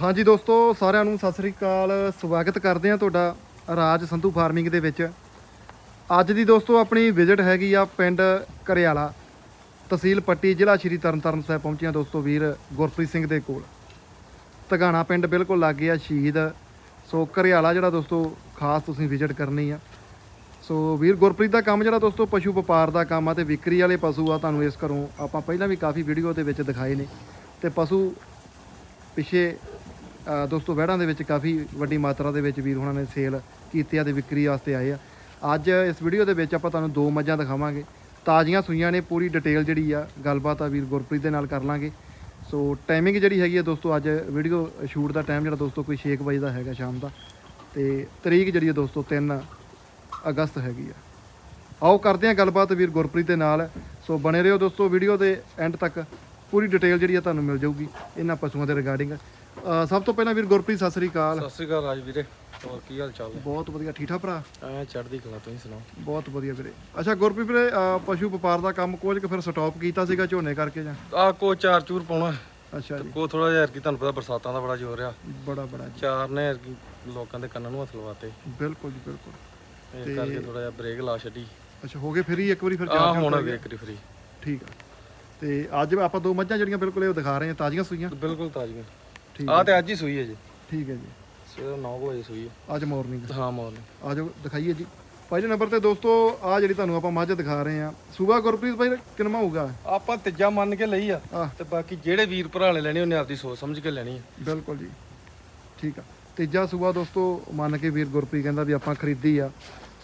ਹਾਂਜੀ ਦੋਸਤੋ, ਸਾਰਿਆਂ ਨੂੰ ਸਤਿ ਸ੍ਰੀ ਅਕਾਲ। ਸਵਾਗਤ ਕਰਦੇ ਹਾਂ ਤੁਹਾਡਾ ਰਾਜ ਸੰਧੂ ਫਾਰਮਿੰਗ ਦੇ ਵਿੱਚ। ਅੱਜ ਦੀ ਦੋਸਤੋ, ਆਪਣੀ ਵਿਜ਼ਿਟ ਹੈਗੀ ਆ ਪਿੰਡ ਕਰਿਆਲਾ। ਤਹਿਸੀਲ ਪੱਟੀ, ਜ਼ਿਲ੍ਹਾ ਸ਼੍ਰੀ ਤਰਨਤਾਰਨ ਸਾਹਿਬ ਪਹੁੰਚੇ ਹਾਂ ਦੋਸਤੋ ਵੀਰ ਗੁਰਪ੍ਰੀਤ ਸਿੰਘ ਦੇ ਕੋਲ। ਤਗਾਣਾ ਪਿੰਡ ਬਿਲਕੁਲ ਲਾਗੇ ਆ ਸ਼ਹੀਦ। ਸੋ ਕਰਿਆਲਾ ਜਿਹੜਾ ਦੋਸਤੋ, ਖਾਸ ਤੁਸੀਂ ਵਿਜ਼ਿਟ ਕਰਨੀ ਆ। ਸੋ ਵੀਰ ਗੁਰਪ੍ਰੀਤ ਦਾ ਕੰਮ ਜਿਹੜਾ ਦੋਸਤੋ, ਪਸ਼ੂ ਵਪਾਰ ਦਾ ਕੰਮ ਆ ਤੇ ਵਿਕਰੀ ਵਾਲੇ ਪਸ਼ੂ ਆ, ਤੁਹਾਨੂੰ ਇਸ ਘਰੋਂ ਆਪਾਂ ਪਹਿਲਾਂ ਵੀ ਕਾਫੀ ਵੀਡੀਓ ਦੇ ਵਿੱਚ ਦਿਖਾਏ ਨੇ। ਤੇ ਪਸ਼ੂ ਪਿਛੇ ਦੋਸਤੋ ਵਹਿੜਾਂ ਦੇ ਵਿੱਚ ਕਾਫੀ ਵੱਡੀ ਮਾਤਰਾ ਦੇ ਵਿੱਚ ਵੀਰ ਉਹਨਾਂ ਨੇ ਸੇਲ ਕੀਤੀ ਆ ਤੇ ਵਿਕਰੀ ਵਾਸਤੇ ਆਏ ਆ। ਅੱਜ ਇਸ ਵੀਡੀਓ ਦੇ ਵਿੱਚ ਆਪਾਂ ਤੁਹਾਨੂੰ ਦੋ ਮੱਝਾਂ ਦਿਖਾਵਾਂਗੇ। ਤਾਜ਼ੀਆਂ ਸੂਈਆਂ ਨੇ, ਪੂਰੀ ਡਿਟੇਲ ਜਿਹੜੀ ਆ, ਗੱਲਬਾਤ ਆ ਵੀਰ ਗੁਰਪ੍ਰੀਤ ਦੇ ਨਾਲ ਕਰ ਲਾਂਗੇ। ਸੋ ਟਾਈਮਿੰਗ ਜਿਹੜੀ ਹੈਗੀ ਆ ਦੋਸਤੋ, ਅੱਜ ਵੀਡੀਓ ਸ਼ੂਟ ਦਾ ਟਾਈਮ ਜਿਹੜਾ ਦੋਸਤੋ, ਕੋਈ 6 ਵਜੇ ਦਾ ਹੈਗਾ ਸ਼ਾਮ ਦਾ। ਤੇ ਤਰੀਕ ਜਿਹੜੀ ਆ ਦੋਸਤੋ 3 ਅਗਸਤ ਹੈਗੀ ਆ। ਆਓ ਕਰਦੇ ਹਾਂ ਗੱਲਬਾਤ ਵੀਰ ਗੁਰਪ੍ਰੀਤ ਦੇ ਨਾਲ। ਸੋ ਬਣੇ ਰਹੋ ਦੋਸਤੋ ਵੀਡੀਓ ਦੇ ਐਂਡ ਤੱਕ। ਪੂਰੀ ਡਿਟੇਲ ਜਿਹੜੀ ਆ ਤੁਹਾਨੂੰ ਮਿਲ ਜਾਊਗੀ ਇਹਨਾਂ ਪਸ਼ੂਆਂ ਦੇ ਰਿਗਾਰਡਿੰਗ ਸਭ ਤੋਂ ਪਹਿਲਾਂ ਵੀਰ ਗੁਰਪ੍ਰੀਤ ਸਤਿ ਸ੍ਰੀ ਅਕਾਲ। ਸਤਿ ਸ੍ਰੀ ਅਕਾਲ ਰਾਜ ਵੀਰੇ ਹੋਰ ਕੀ ਹਾਲ ਚਾਲ ਹੈ ਬਹੁਤ ਵਧੀਆ ਠੀਠਾ ਭਰਾ? ਐ ਚੜ੍ਹਦੀ ਕਲਾ ਤੁਸੀਂ ਸੁਣਾਓ? ਬਹੁਤ ਵਧੀਆ ਵੀਰੇ। ਅੱਛਾ ਗੁਰਪ੍ਰੀਤ ਵੀਰੇ ਅਹ, ਪਸ਼ੂ ਵਪਾਰ ਦਾ ਕੰਮ ਕੁਝ ਕੁ ਫਿਰ ਸਟਾਪ ਕੀਤਾ ਸੀਗਾ ਝੋਨੇ ਕਰਕੇ ਜਾਂ? ਆ ਕੋ ਚਾਰ ਚੂਰ ਪਾਉਣਾ। ਅੱਛਾ ਜੀ। ਕੋ ਥੋੜਾ ਜਿਹਾ ਕੀ ਤੁਹਾਨੂੰ ਪਤਾ ਬਰਸਾਤਾਂ ਦਾ ਬੜਾ ਜ਼ੋਰ ਆ। ਬੜਾ ਬੜਾ ਜੀ। ਚਾਰ ਨੇ ਲੋਕਾਂ ਦੇ ਕੰਨਾਂ ਨੂੰ ਹੱਥ ਲਵਾਤੇ। ਬਿਲਕੁਲ ਜੀ ਬਿਲਕੁਲ। ਇਹ ਕਰਕੇ ਥੋੜਾ ਜਿਹਾ ਬ੍ਰੇਕ ਲਾ ਛੱਡੀ। ਅੱਛਾ ਹੋ ਗਏ ਫਿਰ ਹੀ ਇੱਕ ਵਾਰੀ ਫਿਰ ਆ ਚਾਰ ਹੁਣ ਅਗੇ ਇੱਕ ਫਰੀ ਠੀਕ ਆ। ਤੇ ਅੱਜ ਆਪਾਂ ਦੋ ਮੱਝਾਂ ਜਿਹੜੀਆਂ ਬਿਲਕੁਲ ਇਹ ਦਿਖਾ ਰਹੇ ਹਾਂ ਤਾਜ਼ੀਆਂ ਸੂਈਆਂ। ਬਿਲਕੁਲ ਤਾਜ਼ੀ ਠੀਕ ਆ ਤੇ ਅੱਜ ਹੀ ਸੂਈ ਹੈ ਜੀ। ਠੀਕ ਹੈ ਜੀ। ਸਵੇਰ 9 ਵਜੇ ਸੂਈ ਹੈ। ਅੱਜ ਮਾਰਨਿੰਗ ਹਾਂ ਮਾਰਨਿੰਗ ਆ ਜਾਓ ਦਿਖਾਈਏ ਜੀ। ਪਹਿਲੇ ਨੰਬਰ ਤੇ ਦੋਸਤੋ ਆ ਜਿਹੜੀ ਤੁਹਾਨੂੰ ਆਪਾਂ ਮੱਝ ਦਿਖਾ ਰਹੇ ਆ ਸੂਬਾ ਗੁਰਪ੍ਰੀਤ ਭਾਈ ਕਿੰਨਾ ਹੋਊਗਾ? ਆਪਾਂ ਤੀਜਾ ਮੰਨ ਕੇ ਲਈ ਆ। ਤੇ ਬਾਕੀ ਜਿਹੜੇ ਵੀਰ ਭਰਾ ਨੇ ਲੈਣੀ ਉਹਨੇ ਆਪਦੀ ਸੋਚ ਸਮਝ ਕੇ ਲੈਣੀ ਆ। ਬਿਲਕੁਲ ਜੀ। ਠੀਕ ਆ। ਤੀਜਾ ਸੂਬਾ ਦੋਸਤੋ ਮੰਨ ਕੇ ਵੀਰ ਗੁਰਪ੍ਰੀਤ ਕਹਿੰਦਾ ਵੀ ਆਪਾਂ ਖਰੀਦੀ ਆ।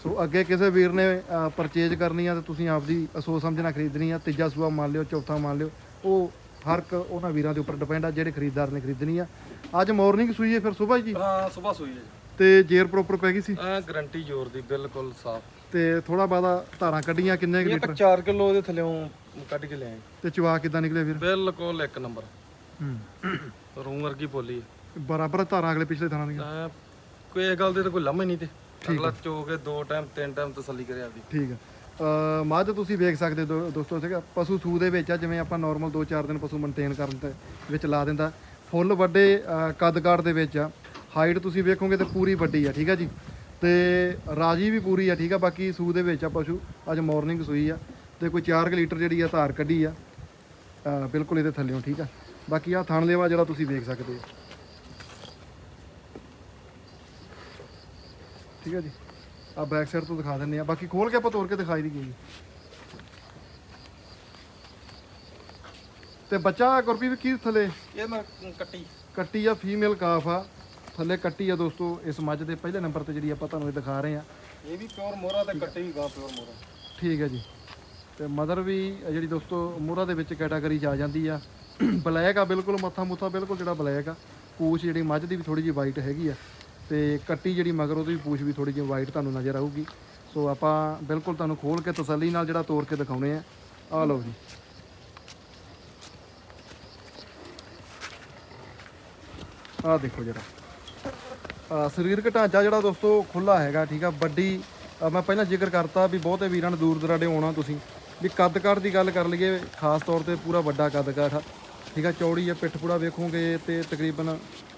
ਸੋ ਅੱਗੇ ਕਿਸੇ ਵੀਰ ਨੇ ਪਰਚੇਜ ਕਰਨੀ ਆ ਤੇ ਤੁਸੀਂ ਆਪਦੀ ਸੋਚ ਸਮਝਣਾ ਖਰੀਦਣੀ ਆ ਤੀਜਾ ਸੂਬਾ ਮੰਨ ਲਿਓ ਚੌਥਾ ਮੰਨ ਲਿਓ ਉਹ ਹਰ ਇੱਕ ਉਹਨਾਂ ਵੀਰਾਂ ਦੇ ਉੱਪਰ ਡਿਪੈਂਡ ਆ ਜਿਹੜੇ ਖਰੀਦਦਾਰ ਨੇ ਖਰੀਦਣੀ ਆ। ਅੱਜ ਮਾਰਨਿੰਗ ਸੂਈ ਹੈ ਫਿਰ ਸਵੇਰ ਜੀ? ਹਾਂ ਸਵੇਰ ਸੂਈ ਹੈ ਤੇ ਜੇਰ ਪ੍ਰੋਪਰ ਪੈ ਗਈ ਸੀ? ਆ ਗਰੰਟੀ ਜ਼ੋਰ ਦੀ ਬਿਲਕੁਲ ਸਾਫ਼। ਤੇ ਥੋੜਾ ਬਾਦਾ ਧਾਰਾਂ ਕੱਢੀਆਂ ਕਿੰਨੇ ਕੁ ਲੀਟਰ ਆਪਾਂ 4 ਕਿਲੋ ਉਹਦੇ ਥੱਲੇੋਂ ਕੱਢ ਕੇ ਲਿਆਏ। ਤੇ ਚਵਾ ਕਿਦਾਂ ਨਿਕਲੇ ਵੀਰ ਬਿਲਕੁਲ ਇੱਕ ਨੰਬਰ। ਹੂੰ। ਰੂੰ ਵਰਗੀ ਬੋਲੀ ਬਰਾਬਰ ਧਾਰਾਂ ਅਗਲੇ ਪਿਛਲੇ ਥਾਂ ਦੀਆਂ। ਕੋਈ ਗੱਲ ਦੇ ਤਾਂ ਕੋਈ ਲਾਮਾ ਹੀ ਨਹੀਂ ਤੇ। ਅਗਲਾ ਚੋ ਕੇ ਦੋ ਟਾਈਮ ਤਿੰਨ ਟਾਈਮ ਤਸੱਲੀ ਕਰਿਆ ਆਪਦੀ। ਠੀਕ ਆ। ਮੱਝ ਤੁਸੀਂ ਵੇਖ ਸਕਦੇ ਦੋ- ਦੋਸਤੋ ਸੀਗਾ ਪਸ਼ੂ ਸੂ ਦੇ ਵਿੱਚ ਆ ਜਿਵੇਂ ਆਪਾਂ ਨਾਰਮਲ 2-4 ਦਿਨ ਪਸ਼ੂ ਮੇਨਟੇਨ ਕਰਨ ਦੇ ਵਿੱਚ ਲਾ ਦਿੰਦਾ। ਫੁੱਲ ਵੱਡੇ ਅ, ਕੱਦ ਕਾਠ ਦੇ ਵਿੱਚ ਆ। ਹਾਈਟ ਤੁਸੀਂ ਵੇਖੋਗੇ ਤੇ ਪੂਰੀ ਵੱਡੀ ਆ ਠੀਕ ਆ ਜੀ। ਤੇ ਰਾਜੀ ਵੀ ਪੂਰੀ ਆ ਠੀਕ ਆ। ਬਾਕੀ ਸੂ ਦੇ ਵਿੱਚ ਆ ਪਸ਼ੂ ਅੱਜ ਮਾਰਨਿੰਗ ਸੂਈ ਆ। ਤੇ ਕੋਈ 4 ਲੀਟਰ ਜਿਹੜੀ ਆ ਧਾਰ ਕੱਢੀ ਆ। ਅ, ਬਿਲਕੁਲ ਇਹਦੇ ਥੱਲੇੋਂ ਠੀਕ ਆ। ਬਾਕੀ ਆ ਥਣ ਲੇਵਾ ਜਿਹੜਾ ਤੁਸੀਂ ਵੇਖ ਸਕਦੇ ਹੋ। ਠੀਕ ਆ ਜੀ। ਆ ਬੈਕ ਸਾਈਡ ਤੋਂ ਦਿਖਾ ਦਿੰਦੇ ਆ ਬਾਕੀ ਖੋਲ ਕੇ ਆਪਾਂ ਤੋੜ ਕੇ ਦਿਖਾਈ ਦੀ ਗਈ ਤੇ ਬੱਚਾ ਗੁਰਪ੍ਰੀਤ ਕੀ ਥੱਲੇ? ਇਹ ਮੈਂ ਕੱਟੀ। ਕੱਟੀ ਆ ਫੀਮੇਲ ਕਾਫ ਆ। ਥੱਲੇ ਕੱਟੀ ਆ ਦੋਸਤੋ ਇਸ ਮੱਝ ਦੇ ਪਹਿਲੇ ਨੰਬਰ ਤੇ ਜਿਹੜੀ ਆਪਾਂ ਤੁਹਾਨੂੰ ਇਹ ਦਿਖਾ ਰਹੇ ਆ ਇਹ ਵੀ ਪਿਓਰ ਮੋਰਾ ਤੇ ਕੱਟੀ ਵੀ ਗਾ ਪਿਓਰ ਮੋਰਾ ਠੀਕ ਹੈ ਜੀ। ਤੇ ਮਦਰ ਵੀ ਜਿਹੜੀ ਦੋਸਤੋ ਮੋਹਰਾ ਦੇ ਵਿੱਚ ਕੈਟਾਗਰੀ 'ਚ ਆ ਜਾਂਦੀ ਆ। ਬਲੈਕ ਆ ਬਿਲਕੁਲ ਮੱਥਾ ਮੁੱਥਾ ਬਿਲਕੁਲ ਜਿਹੜਾ ਬਲੈਕ ਆ। ਪੂਛ ਜਿਹੜੀ ਮੱਝ ਦੀ ਵੀ ਥੋੜੀ ਜਿਹੀ ਵਾਈਟ ਹੈਗੀ ਆ। ਤੇ ਕੱਟੀ ਜਿਹੜੀ ਮਗਰ ਉਹਦੀ ਵੀ ਪੂਛ ਵੀ ਥੋੜੀ ਜਿਹੀ ਵਾਈਟ ਤੁਹਾਨੂੰ ਨਜ਼ਰ ਆਊਗੀ। ਸੋ ਆਪਾਂ ਬਿਲਕੁਲ ਤੁਹਾਨੂੰ ਖੋਲ ਕੇ ਤਸੱਲੀ ਨਾਲ ਜਿਹੜਾ ਤੋੜ ਕੇ ਦਿਖਾਉਣੇ ਆ। ਆ ਲਓ ਜੀ। ਆ ਦੇਖੋ ਜਿਹੜਾ ਸਰੀਰਕ ਢਾਂਚਾ ਜਿਹੜਾ ਦੋਸਤੋ ਖੁੱਲਾ ਹੈਗਾ, ਠੀਕ ਆ? ਵੱਡੀ ਮੈਂ ਪਹਿਲਾਂ ਜ਼ਿਕਰ ਕਰਤਾ ਵੀ ਬਹੁਤੇ ਵੀਰਾਂ ਨੇ ਦੂਰ ਦਰਾਡੇ ਆਉਣਾ ਤੁਸੀਂ। ਵੀ ਕੱਦ ਕਾਠ ਦੀ ਗੱਲ ਕਰ ਲਈਏ, ਖਾਸ ਤੌਰ ਤੇ ਪੂਰਾ ਵੱਡਾ ਕੱਦ ਕਾਠ ਠੀਕ ਆ ਚੌੜੀ ਆ ਪਿੱਠ ਪੂੜਾ ਵੇਖੋਗੇ ਤੇ ਤਕਰੀਬਨ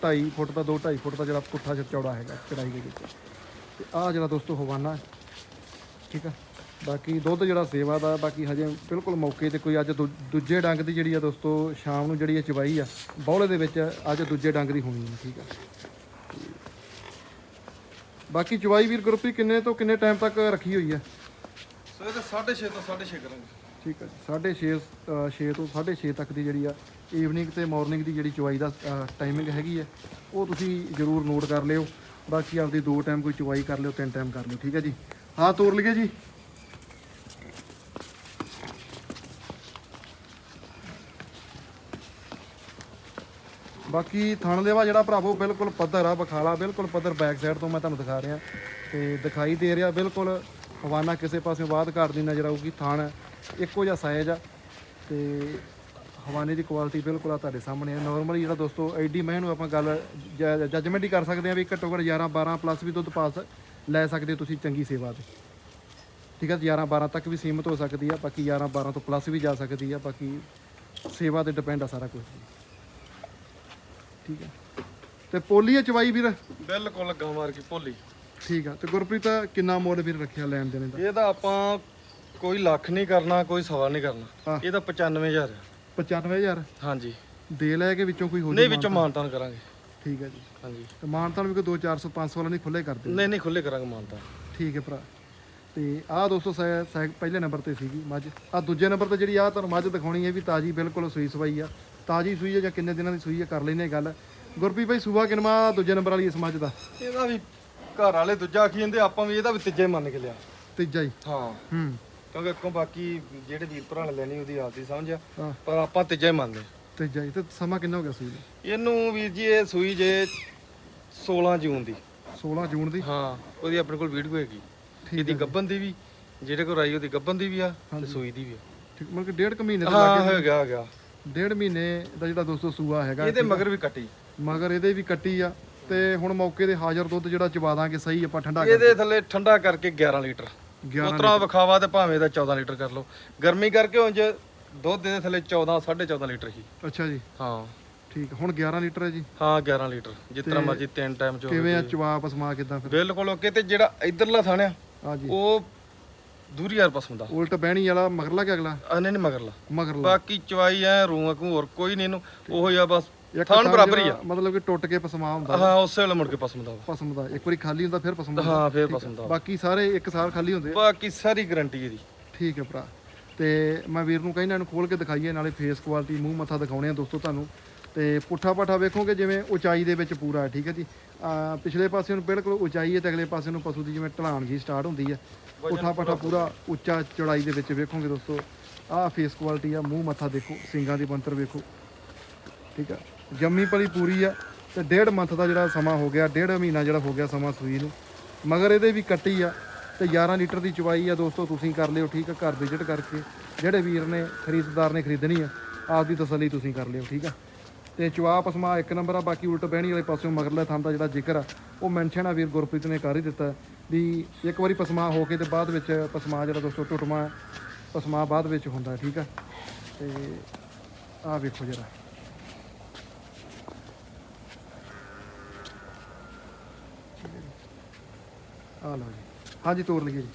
2.5 ਫੁੱਟ ਦਾ 2.5 ਫੁੱਟ ਦਾ ਜਿਹੜਾ ਪੁੱਠਾ ਜਿਹਾ ਚੌੜਾ ਹੈਗਾ ਚੜਾਈ ਦੇ ਵਿੱਚ। ਤੇ ਆ ਜਿਹੜਾ ਦੋਸਤੋ ਹਵਾਨਾ। ਠੀਕ ਆ ਬਾਕੀ ਦੁੱਧ ਜਿਹੜਾ ਸੇਵਾ ਦਾ ਬਾਕੀ ਹਜੇ ਬਿਲਕੁਲ ਮੌਕੇ ਤੇ ਕੋਈ ਅੱਜ ਦੂ- ਦੂਜੇ ਡੰਗ ਦੀ ਜਿਹੜੀ ਆ ਦੋਸਤੋ ਸ਼ਾਮ ਨੂੰ ਜਿਹੜੀ ਇਹ ਚਵਾਈ ਆ ਬੌਲੇ ਦੇ ਵਿੱਚ ਅੱਜ ਦੂਜੇ ਡੰਗ ਦੀ ਹੋਣੀ ਹੈ ਠੀਕ ਆ। ਬਾਕੀ ਚਵਾਈ ਵੀਰ ਗਰੁੱਪੀ ਕਿੰਨੇ ਤੋਂ ਕਿੰਨੇ ਟਾਈਮ ਤੱਕ ਰੱਖੀ ਹੋਈ ਹੈ ਸੋ ਇਹ ਤਾਂ 6.5 ਤੋਂ 6.5 ਕਰਾਂਗੇ। ਠੀਕ ਹੈ 6:30 6 ਤੋਂ 6:30 ਤੱਕ ਦੀ ਜਿਹੜੀ ਆ ਈਵਨਿੰਗ ਤੇ ਮਾਰਨਿੰਗ ਦੀ ਜਿਹੜੀ ਚਵਾਈ ਦਾ ਟਾਈਮਿੰਗ ਹੈਗੀ ਹੈ, ਉਹ ਤੁਸੀਂ ਜ਼ਰੂਰ ਨੋਟ ਕਰ ਲਿਓ। ਬਾਕੀ ਆਪਦੀ ਦੋ ਟਾਈਮ ਕੋਈ ਚੁਆਈ ਕਰ ਲਿਓ, ਤਿੰਨ ਟਾਈਮ ਕਰ ਲਿਓ, ਠੀਕ ਹੈ ਜੀ? ਹਾਂ, ਤੋਰ ਲਈਏ ਜੀ। ਬਾਕੀ ਥਣ ਦੇਵਾ ਜਿਹੜਾ ਭਰਾਵੋ, ਬਿਲਕੁਲ ਪੱਧਰ ਆ ਬਖਾਲਾ ਬਿਲਕੁਲ ਪੱਧਰ ਬੈਕ ਸਾਈਡ ਤੋਂ ਮੈਂ ਤੁਹਾਨੂੰ ਦਿਖਾ ਰਿਹਾ। ਤੇ ਦਿਖਾਈ ਦੇ ਰਿਹਾ, ਬਿਲਕੁਲ ਹਵਾਨਾ ਕਿਸੇ ਪਾਸੇ ਬਾਅਦ ਘੱਟ ਦੀ ਨਜ਼ਰ ਆਊਗੀ, ਥਣ ਇੱਕੋ ਜਿਹਾ ਸਾਈਜ਼ ਆ। ਤੇ ਹਵਾਨੇ ਦੀ ਕੁਆਲਿਟੀ ਬਿਲਕੁਲ ਆ ਤੁਹਾਡੇ ਸਾਹਮਣੇ ਆ। ਨਾਰਮਲੀ ਜਿਹੜਾ ਦੋਸਤੋ ਐਡੀ ਮੈਂ ਨੂੰ ਆਪਾਂ ਗੱਲ ਜੱਜਮੈਂਟ ਹੀ ਕਰ ਸਕਦੇ ਆ ਵੀ ਘੱਟੋ ਘੱਟ 11 12 ਪਲੱਸ ਵੀ ਦੁੱਧ ਪਾਸ ਲੈ ਸਕਦੇ ਤੁਸੀਂ ਚੰਗੀ ਸੇਵਾ ਤੇ। ਠੀਕ ਹੈ 11 12 ਤੱਕ ਵੀ ਸੀਮਤ ਹੋ ਸਕਦੀ ਆ ਬਾਕੀ 11 12 ਤੋਂ ਪਲੱਸ ਵੀ ਜਾ ਸਕਦੀ ਆ ਬਾਕੀ ਸੇਵਾ ਤੇ ਡਿਪੈਂਡ ਆ ਸਾਰਾ ਕੁਝ। ਠੀਕ ਹੈ ਤੇ ਪੋਲੀ ਆ ਚਵਾਈ ਵੀਰ? ਬਿਲਕੁਲ ਗਾਂ ਮਾਰ ਕੇ ਭੋਲੀ ਠੀਕ ਆ। ਤੇ ਗੁਰਪ੍ਰੀਤ ਕਿੰਨਾ ਮੁੱਲ ਵੀਰ ਰੱਖਿਆ ਲੈਣ ਦੇਣ ਦਾ? ਇਹਦਾ ਆਪਾਂ ਕੋਈ ਲੱਖ ਨਹੀਂ ਕਰਨਾ ਕੋਈ ਸਵਾ ਨਹੀਂ ਕਰਨਾ। ਇਹਦਾ 95000 ਆ। 95000 ਹਾਂਜੀ। ਦੇ ਲੈ ਕੇ ਵਿੱਚੋਂ ਕੋਈ ਹੋ ਨਹੀਂ ਵਿੱਚੋਂ ਮਾਨਤਾਨ ਕਰਾਂਗੇ। ਠੀਕ ਹੈ ਜੀ। ਹਾਂਜੀ। ਤੇ ਮਾਨਤਾਨ ਵੀ ਕੋਈ 2 400 500 ਵਾਲਾ ਨਹੀਂ ਖੁੱਲੇ ਕਰਦੇ? ਨਹੀਂ ਨਹੀਂ ਖੁੱਲੇ ਕਰਾਂਗੇ ਮਾਨਤਾਨ। ਠੀਕ ਹੈ ਭਰਾ। ਤੇ ਆਹ ਦੋਸਤੋ ਪਹਿਲੇ ਨੰਬਰ ਤੇ ਸੀਗੀ ਮੱਝ। ਆ ਦੂਜੇ ਨੰਬਰ ਤੇ ਜਿਹੜੀ ਆ ਤੁਹਾਨੂੰ ਮੱਝ ਦਿਖਾਉਣੀ ਹੈ ਵੀ ਤਾਜੀ ਬਿਲਕੁਲ ਸੂਈ ਸਵਾਈ ਆ। ਤਾਜੀ ਸੂਈ ਹੈ ਜਾਂ ਕਿੰਨੇ ਦਿਨਾਂ ਦੀ ਸੂਈ ਹੈ ਕਰ ਲੈਨੇ ਗੱਲ। ਗੁਰਪ੍ਰੀਤ ਭਾਈ ਸੂਆ ਕਿਨਮਾ ਦੂਜੇ ਨੰਬਰ ਵਾਲੀ ਇਸ ਮੱਝ ਦਾ? ਇਹਦਾ ਵੀ ਘਰ ਵਾਲੇ ਦੂਜਾ ਆਖੀ ਜਾਂਦੇ ਆਪਾਂ ਵੀ ਇਹਦਾ ਵੀ ਤੀਜਾ ਹੀ ਮੰਨ ਕੇ ਲਿਆ। ਤੀਜਾ ਹੀ? ਹਾਂ। ਹੂੰ। ਕਿਉਂਕਿ ਅੱਗੋਂ ਬਾਕੀ ਜਿਹੜੇ ਵੀਰ ਭਰਾ ਨੇ ਲੈਣੀ ਉਹਦੀ ਆਪਦੀ ਸਮਝ ਆ। ਹਾਂ। ਪਰ ਆਪਾਂ ਤੀਜਾ ਹੀ ਮੰਨਦੇ ਤੀਜਾ ਹੀ। ਤੇ ਸਮਾਂ ਕਿੰਨਾ ਹੋ ਗਿਆ ਸੂਈ ਨੂੰ ਇਹਨੂੰ ਵੀਰ ਜੀ ਇਹ ਸੂਈ ਜੇ 16 ਜੂਨ ਦੀ। 16 ਜੂਨ ਦੀ? ਹਾਂ ਉਹਦੀ ਆਪਣੇ ਕੋਲ ਵੀਡੀਓ ਹੈਗੀ। ਇਹਦੀ ਗੱਬਨ ਦੀ ਵੀ ਜਿਹੜੇ ਕੋਲ ਆਈ ਉਹਦੀ ਗੱਬਨ ਦੀ ਵੀ ਆ ਤੇ ਸੂਈ ਦੀ ਵੀ ਆ। ਠੀਕ ਮਤਲਬ ਕਿ ਡੇਢ ਕੁ ਮਹੀਨੇ ਦੇ ਹਾਂ ਹੋ ਗਿਆ ਹੋ ਗਿਆ। ਡੇਢ ਮਹੀਨੇ ਦਾ ਜਿਹੜਾ ਦੋਸਤੋ ਸੂਆ ਹੈਗਾ ਇਹਦੇ ਮਗਰ ਵੀ ਕੱਟੀ। ਮਗਰ ਇਹਦੇ ਵੀ ਕੱਟੀ ਆ ਤੇ ਹੁਣ ਮੌਕੇ ਦੇ ਹਾਜ਼ਰ ਦੁੱਧ ਜਿਹੜਾ ਚਵਾ ਦਾਂਗੇ ਸਹੀ ਆਪਾਂ ਠੰਡਾ ਕਰ ਇਹਦੇ ਥੱਲੇ ਠੰਡਾ ਕਰਕੇ 11 ਲੀਟਰ। 11 ਉਤਰਾ ਵਿਖਾਵਾ ਤੇ ਭਾਵੇਂ ਦਾ 14 ਲੀਟਰ ਕਰ ਲਓ। ਗਰਮੀ ਕਰਕੇ ਉਂਝ ਦੁੱਧ ਦੇ ਥੱਲੇ 14 14.5 ਲੀਟਰ ਹੀ। ਅੱਛਾ ਜੀ। ਹਾਂ। ਠੀਕ ਹੁਣ 11 ਲੀਟਰ ਹੈ ਜੀ? ਹਾਂ 11 ਲੀਟਰ। ਜਿਤਨਾ ਮਰਜ਼ੀ ਤਿੰਨ ਟਾਈਮ ਚ। ਕਿਵੇਂ ਆ ਚਵਾ ਪਸਮਾ ਕਿਦਾਂ ਫਿਰ? ਬਿਲਕੁਲ ਓਕੇ ਤੇ ਜਿਹੜਾ ਇਧਰਲਾ ਥਾਣਿਆ ਆ ਜੀ। ਉਹ ਦੂਰੀ ਯਾਰ ਪਸੰਦ ਦਾ ਉਲਟ ਬਹਿਣੀ ਵਾਲਾ ਮਗਰਲਾ ਕਿ ਅਗਲਾ? ਆ ਨਹੀਂ ਨਹੀਂ ਮਗਰਲਾ। ਮਗਰਲਾ। ਬਾਕੀ ਚਵਾਈ ਐ ਰੂਆਂ ਕੋ ਹੋਰ ਕੋਈ ਨਹੀਂ ਇਹਨੂੰ। ਉਹੋ ਹੀ ਆ ਬਸ ਥਾਣ ਬਰਾਬਰ ਹੀ ਆ। ਮਤਲਬ ਕਿ ਟੁੱਟ ਕੇ ਪਸਮਾ ਹੁੰਦਾ। ਹਾਂ ਉਸੇ ਵੇਲੇ ਮੁੜ ਕੇ ਪਸੰਦ ਆ ਪਸਮ ਦਾ ਇੱਕ ਵਾਰੀ ਖਾਲੀ ਹੁੰਦਾ ਫਿਰ ਪਸਮ ਹਾਂ ਫੇਰ ਪਸੰਦ ਆ। ਬਾਕੀ ਸਾਰੇ ਇੱਕ ਸਾਲ ਖਾਲੀ ਹੁੰਦੇ ਆ। ਬਾਕੀ ਸਾਰੀ ਗਾਰੰਟੀ ਇਹਦੀ। ਠੀਕ ਹੈ ਭਰਾ। ਤੇ ਮੈਂ ਵੀਰ ਨੂੰ ਕਹਿੰਦਾ ਇਹਨੂੰ ਖੋਲ ਕੇ ਦਿਖਾਈਏ ਨਾਲੇ ਫੇਸ ਕੁਆਲਿਟੀ ਮੂੰਹ ਮੱਥਾ ਦਿਖਾਉਣੇ ਆ ਦੋਸਤੋ ਤੁਹਾਨੂੰ। ਤੇ ਪੁੱਠਾ ਪਾਠਾ ਵੇਖੋਗੇ ਜਿਵੇਂ ਉਚਾਈ ਦੇ ਵਿੱਚ ਪੂਰਾ ਹੈ ਠੀਕ ਹੈ ਜੀ? ਪਿਛਲੇ ਪਾਸੇ ਨੂੰ ਬਿਲਕੁਲ ਉਚਾਈ ਹੈ ਤੇ ਅਗਲੇ ਪਾਸੇ ਨੂੰ ਪਸ਼ੂ ਦੀ ਜਿਵੇਂ ਢਲਾਣ ਜੀ ਸਟਾਰਟ ਹੁੰਦੀ ਹੈ। ਪੁੱਠਾ ਪਾਠਾ ਪੂਰਾ ਉੱਚਾ ਚੌੜਾਈ ਦੇ ਵਿੱਚ ਵੇਖੋਗੇ ਦੋਸਤੋ ਆਹ ਫੇਸ ਕੁਆਲਿਟੀ ਆ ਮੂੰਹ ਮੱਥਾ ਦੇਖੋ ਸਿੰਗਾਂ ਦੀ ਬੰਤਰ ਵੇਖੋ। ਠੀਕ ਆ? ਜੰਮੀ ਪਲੀ ਪੂਰੀ ਆ ਤੇ ਡੇਢ ਮੰਥ ਦਾ ਜਿਹੜਾ ਸਮਾਂ ਹੋ ਗਿਆ ਡੇਢ ਮਹੀਨਾ ਜਿਹੜਾ ਹੋ ਗਿਆ ਸਮਾਂ ਸੂਈ ਨੂੰ। ਮਗਰ ਇਹਦੇ ਵੀ ਕੱਟੀ ਆ ਤੇ 11 ਲੀਟਰ ਦੀ ਚਵਾਈ ਆ ਦੋਸਤੋ ਤੁਸੀਂ ਕਰ ਲਿਓ ਠੀਕ ਆ ਘਰ ਵਿਜ਼ਿਟ ਕਰਕੇ। ਜਿਹੜੇ ਵੀਰ ਨੇ ਖਰੀਦਦਾਰ ਨੇ ਖਰੀਦਣੀ ਆ ਆਪ ਦੀ ਤਸੱਲੀ ਤੁਸੀਂ ਕਰ ਲਿਓ ਠੀਕ ਆ? ਤੇ ਚਵਾ ਪਸਮਾ ਇੱਕ ਨੰਬਰ ਆ, ਬਾਕੀ ਉਲਟ ਬਹਿਣੀ ਵਾਲੇ ਪਾਸਿਓਂ ਮਗਰਲੇ ਥਾਂ ਦਾ ਜਿਹੜਾ ਜ਼ਿਕਰ ਆ, ਉਹ ਮੈਂਸ਼ਨ ਆ, ਵੀਰ ਗੁਰਪ੍ਰੀਤ ਨੇ ਕਰ ਹੀ ਦਿੱਤਾ। ਵੀ ਇੱਕ ਵਾਰੀ ਪਸਮਾ ਹੋ ਕੇ ਤੇ ਬਾਅਦ ਵਿੱਚ ਪਸਮਾ ਜਿਹੜਾ ਦੋਸਤੋ ਟੁੱਟਮਾ, ਪਸਮਾ ਬਾਅਦ ਵਿੱਚ ਹੁੰਦਾ, ਠੀਕ ਆ? ਤੇ ਆਹ ਵੇਖੋ ਜਰਾ। ਆ ਲਓ ਜੀ। ਹਾਂਜੀ ਤੋੜ ਲਈਏ ਜੀ।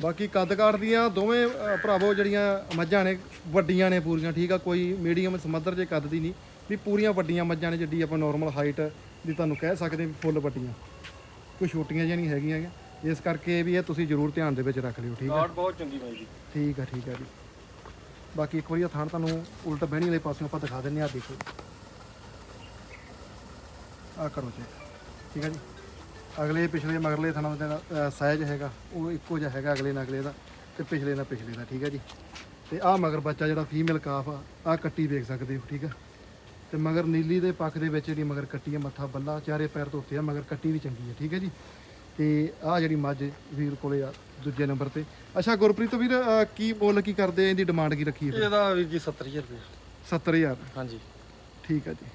ਬਾਕੀ ਕੱਦ ਕਾਠ ਦੀਆਂ ਦੋਵੇਂ ਅ, ਭਰਾਵੋ ਜਿਹੜੀਆਂ ਮੱਝਾਂ ਨੇ ਵੱਡੀਆਂ ਨੇ ਪੂਰੀਆਂ ਠੀਕ ਆ ਕੋਈ ਮੀਡੀਅਮ ਸਮੱਧਰ ਜੇ ਕੱਦ ਦੀ ਨਹੀਂ ਵੀ ਪੂਰੀਆਂ ਵੱਡੀਆਂ ਮੱਝਾਂ ਨੇ ਜਿੱਡੀ ਆਪਾਂ ਨਾਰਮਲ ਹਾਈਟ ਦੀ ਤੁਹਾਨੂੰ ਕਹਿ ਸਕਦੇ ਵੀ ਫੁੱਲ ਵੱਡੀਆਂ। ਕੋਈ ਛੋਟੀਆਂ ਜਿਹੀਆਂ ਨਹੀਂ ਹੈਗੀਆਂ। ਇਸ ਕਰਕੇ ਵੀ ਇਹ ਤੁਸੀਂ ਜ਼ਰੂਰ ਧਿਆਨ ਦੇ ਵਿੱਚ ਰੱਖ ਲਿਓ ਠੀਕ ਆ? ਬਹੁਤ ਚੰਗੀ ਬਾਈ ਜੀ। ਠੀਕ ਆ ਠੀਕ ਆ ਜੀ। ਬਾਕੀ ਇੱਕ ਵਾਰੀ ਇਹ ਥਾਣ ਤੁਹਾਨੂੰ ਉਲਟ ਬਹਿਣੀ ਵਾਲੇ ਪਾਸਿਓਂ ਆਪਾਂ ਦਿਖਾ ਦਿੰਨੇ ਆ ਦੇਖੋ। ਆ ਕਰੋ ਚੈੱਕ ਠੀਕ ਆ ਜੀ। ਅਗਲੇ ਪਿਛਲੇ ਮਗਰਲੇ ਥਾਣਾ ਦਾ ਸਾਈਜ਼ ਹੈਗਾ ਉਹ ਇੱਕੋ ਜਿਹਾ ਹੈਗਾ ਅਗਲੇ ਨਾਲ ਅਗਲੇ ਦਾ ਤੇ ਪਿਛਲੇ ਨਾਲ ਪਿਛਲੇ ਦਾ ਠੀਕ ਆ ਜੀ? ਤੇ ਆ ਮਗਰ ਬੱਚਾ ਜਿਹੜਾ ਫੀਮੇਲ ਕਾਫ ਆ ਆ ਕੱਟੀ ਦੇਖ ਸਕਦੇ ਹੋ ਠੀਕ ਆ ਤੇ ਮਗਰ ਨੀਲੀ ਦੇ ਪੱਖ ਦੇ ਵਿੱਚ ਜਿਹੜੀ ਮਗਰ ਕੱਟੀ ਆ ਮੱਥਾ ਬੱਲਾ ਚਾਰੇ ਪੈਰ ਧੋਤੇ ਆ ਮਗਰ ਕੱਟੀ ਵੀ ਚੰਗੀ ਆ ਠੀਕ ਹੈ ਜੀ? ਤੇ ਆ ਜਿਹੜੀ ਮੱਝ ਵੀਰ ਕੋਲੇ ਆ ਦੂਜੇ ਨੰਬਰ ਤੇ। ਅੱਛਾ ਗੁਰਪ੍ਰੀਤ ਵੀਰ ਕੀ ਮੁੱਲ ਕੀ ਕਰਦੇ ਆ? ਇਹਦੀ ਡਿਮਾਂਡ ਕੀ ਰੱਖੀ ਹੈ ਇਹਦਾ ਵੀਰ ਜੀ 70000 ਰੁਪਏ 70000 ਹਾਂਜੀ। ਠੀਕ ਆ ਜੀ।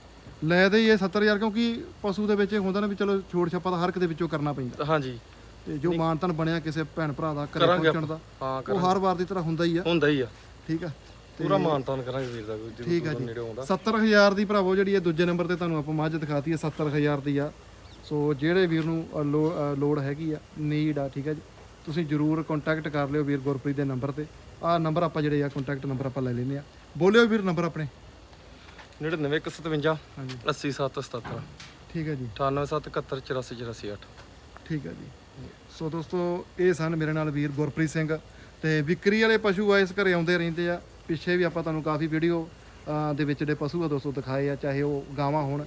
ਲੈ ਦੇ ਇਹ 70000 ਕਿਉਂਕਿ ਪਸ਼ੂ ਦੇ ਵਿੱਚ ਇਹ ਹੁੰਦਾ ਨਾ ਵੀ ਚਲੋ ਛੋੜ ਛੱਪਾ ਤਾਂ ਹਰ ਇੱਕ ਦੇ ਵਿੱਚੋਂ ਕਰਨਾ ਪੈਂਦਾ। ਹਾਂਜੀ। ਤੇ ਜੋ ਮਾਨਤਨ ਬਣਿਆ ਕਿਸੇ ਭੈਣ ਭਰਾ ਦਾ ਘਰੇ ਕਰਾਂਗੇ ਪਹੁੰਚਣ ਦਾ ਹਾਂ ਉਹ ਹਰ ਵਾਰ ਦੀ ਤਰ੍ਹਾਂ ਹੁੰਦਾ ਹੀ ਆ। ਹੁੰਦਾ ਹੀ ਆ। ਠੀਕ ਆ। ਪੂਰਾ ਮਾਨਤਾਨ ਕਰਾਂਗੇ ਵੀਰ ਦਾ ਕੋਈ ਠੀਕ ਆ ਜੀ। ਨੇੜੇ ਆਉਂਦਾ। 70000 ਦੀ ਭਰਾਵੋ ਜਿਹੜੀ ਇਹ ਦੂਜੇ ਨੰਬਰ ਤੇ ਤੁਹਾਨੂੰ ਆਪਾਂ ਮੱਝ ਦਿਖਾਤੀ ਹੈ 70000 ਦੀ ਆ। ਸੋ ਜਿਹੜੇ ਵੀਰ ਨੂੰ ਅ, ਲੋ- ਅ, ਲੋੜ ਹੈਗੀ ਆ ਨੀਡ ਆ ਠੀਕ ਹੈ ਜੀ। ਤੁਸੀਂ ਜਰੂਰ ਕੰਟੈਕਟ ਕਰ ਲਿਓ ਵੀਰ ਗੁਰਪ੍ਰੀਤ ਦੇ ਨੰਬਰ ਤੇ। ਆ ਨੰਬਰ ਆਪਾਂ ਜਿਹੜੇ ਆ ਕੰਟੈਕਟ ਨੰਬਰ ਆਪਾਂ ਲੈ ਲੈਨੇ ਆ। ਬੋਲਿਓ ਵੀਰ ਨੰਬਰ ਆਪਣੇ। 9957 ਹਾਂਜੀ। 8777 ਠੀਕ ਹੈ ਜੀ। 9871748448 ਠੀਕ ਹੈ ਜੀ। ਸੋ ਦੋਸਤੋ ਇਹ ਸਨ ਮੇਰੇ ਨਾਲ ਵੀਰ ਗੁਰਪ੍ਰੀਤ ਸਿੰਘ ਤੇ ਵਿਕਰੀ ਵਾਲੇ ਪਸ਼ੂ ਆ ਇਸ ਘਰੇ ਆਉਂਦੇ ਰਹਿੰਦੇ ਆ। ਪਿੱਛੇ ਵੀ ਆਪਾਂ ਤੁਹਾਨੂੰ ਕਾਫੀ ਵੀਡੀਓ ਦੇ ਵਿੱਚ ਜਿਹੜੇ ਪਸ਼ੂ ਆ ਦੋਸਤੋ ਦਿਖਾਏ ਆ ਚਾਹੇ ਉਹ ਗਾਵਾਂ ਹੋਣ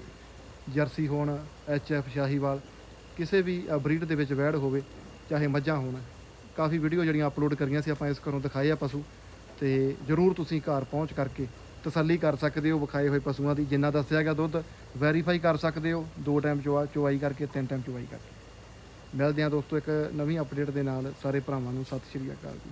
ਜਰਸੀ ਹੋਣ ਐਫ ਸ਼ਾਹੀਵਾਲ ਕਿਸੇ ਵੀ ਬਰੀਡ ਦੇ ਵਿੱਚ ਵੈੜ ਹੋਵੇ ਚਾਹੇ ਮੱਝਾਂ ਹੋਣ। ਕਾਫੀ ਵੀਡੀਓ ਜਿਹੜੀਆਂ ਅਪਲੋਡ ਕਰੀਆਂ ਸੀ ਆਪਾਂ ਇਸ ਘਰੋਂ ਦਿਖਾਏ ਆ ਪਸ਼ੂ ਤੇ ਜਰੂਰ ਤੁਸੀਂ ਘਰ ਪਹੁੰਚ ਕਰਕੇ ਤਸੱਲੀ ਕਰ ਸਕਦੇ ਹੋ, ਵਿਖਾਏ ਹੋਏ ਪਸ਼ੂਆਂ ਦੀ, ਜਿੰਨਾ ਦੱਸਿਆ ਗਿਆ ਦੁੱਧ ਵੈਰੀਫਾਈ ਕਰ ਸਕਦੇ ਹੋ। ਦੋ ਟਾਈਮ ਚਵਾ ਚਵਾਈ ਕਰਕੇ, ਤਿੰਨ ਟਾਈਮ ਚੁਆਈ ਕਰਕੇ। ਮਿਲਦੇ ਹਾਂ ਦੋਸਤੋ ਇੱਕ ਨਵੀਂ ਅਪਡੇਟ ਦੇ ਨਾਲ। ਸਾਰੇ ਭਰਾਵਾਂ ਨੂੰ ਸਤਿ ਸ਼੍ਰੀ ਅਕਾਲ ਜੀ।